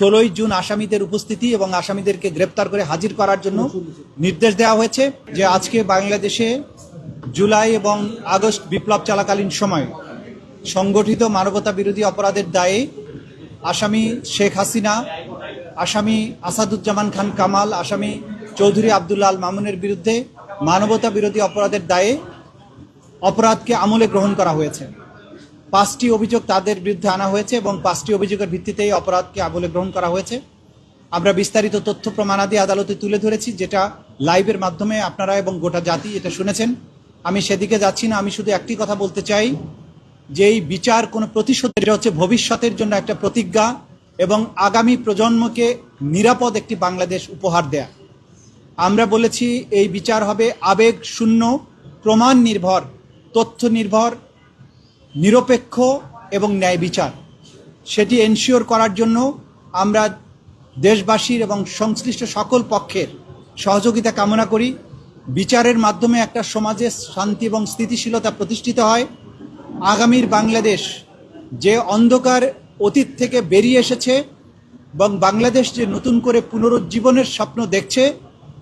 ষোলোই জুন আসামিদের উপস্থিতি এবং আসামিদেরকে গ্রেপ্তার করে হাজির করার জন্য নির্দেশ দেওয়া হয়েছে যে আজকে বাংলাদেশে জুলাই এবং আগস্ট বিপ্লব চলাকালীন সময় সংগঠিত মানবতা বিরোধী অপরাধের দায়ে আসামি শেখ হাসিনা, আসামি আসাদুজ্জামান খান কামাল, আসামি চৌধুরী আবদুল্লাহ আল মামুনের বিরুদ্ধে মানবতা বিরোধী অপরাধের দায়ে অপরাধকে আমলে গ্রহণ করা হয়েছে। পাঁচটি অভিযোগ তাদের বিরুদ্ধে আনা হয়েছে এবং পাঁচটি অভিযোগের ভিত্তিতে এই অপরাধকে আমলে গ্রহণ করা হয়েছে। আমরা বিস্তারিত তথ্য প্রমাণাদি আদালতে তুলে ধরেছি, যেটা লাইভের মাধ্যমে আপনারা এবং গোটা জাতি এটা শুনেছেন। আমি সেদিকে যাচ্ছি না, আমি শুধু একটি কথা বলতে চাই, যে এই বিচার কোনো প্রতিশোধ, এটা হচ্ছে ভবিষ্যতের জন্য একটা প্রতিজ্ঞা এবং আগামী প্রজন্মকে নিরাপদ একটি বাংলাদেশ উপহার দেয়া। আমরা বলেছি এই বিচার হবে আবেগ শূন্য, প্রমাণ নির্ভর, তথ্য নির্ভর নিরপেক্ষ এবং ন্যায় বিচার। সেটি এনশিওর করার জন্য আমরা দেশবাসীর এবং সংশ্লিষ্ট সকল পক্ষের সহযোগিতা কামনা করি। বিচারের মাধ্যমে একটা সমাজে শান্তি এবং স্থিতিশীলতা প্রতিষ্ঠিত হয়। আগামীর বাংলাদেশ যে অন্ধকার অতীত থেকে বেরিয়ে এসেছে এবং বাংলাদেশ যে নতুন করে পুনরুজ্জীবনের স্বপ্ন দেখছে,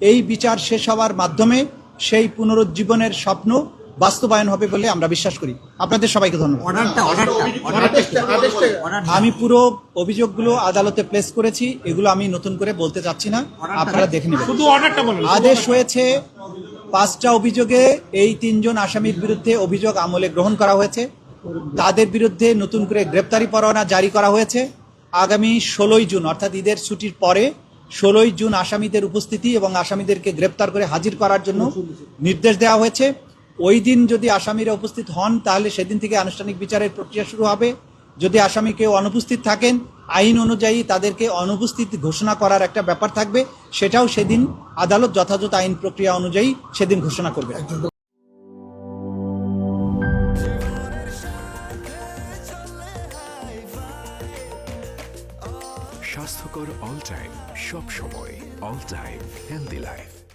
এই বিচার শেষ হওয়ার মাধ্যমে সেই পুনরুজ্জীবনের স্বপ্ন বাস্তবায়ন হবে বলে আমরা বিশ্বাস করি। আপনাদের সবাইকে ধন্যবাদ। অর্ডারটা অর্ডারটা অর্ডারটা আমি পুরো অভিযোগগুলো আদালতে প্লেস করেছি এগুলো আমি নতুন করে বলতে চাচ্ছি না। আপনারা দেখে নেবেন। শুধু অর্ডারটা বলুন আদেশ হয়েছে পাঁচটা অভিযোগে এই তিনজন আসামির বিরুদ্ধে অভিযোগ আমলে গ্রহণ করা হয়েছে। তাদের বিরুদ্ধে নতুন করে গ্রেপ্তারি পরোয়ানা জারি করা হয়েছে। আগামী ষোলোই জুন অর্থাৎ ঈদের ছুটির পরে ষোলোই জুন আসামিদের উপস্থিতি এবং আসামিদেরকে গ্রেপ্তার করে হাজির করার জন্য নির্দেশ দেওয়া হয়েছে। ওই দিন যদি আসামিরা উপস্থিত হন, তাহলে সেদিন থেকে আনুষ্ঠানিক বিচারের প্রক্রিয়া শুরু হবে। যদি আসামি কেউ অনুপস্থিত থাকেন, আইন অনুযায়ী তাদেরকে অনুপস্থিত ঘোষণা করার একটা ব্যাপার থাকবে। সেটাও সেদিন আদালত যথাযথ আইন প্রক্রিয়া অনুযায়ী সেদিন ঘোষণা করবে। স্বাস্থ্যকর অল টাইম, সব সময় অল টাইম হেলদি লাইফ।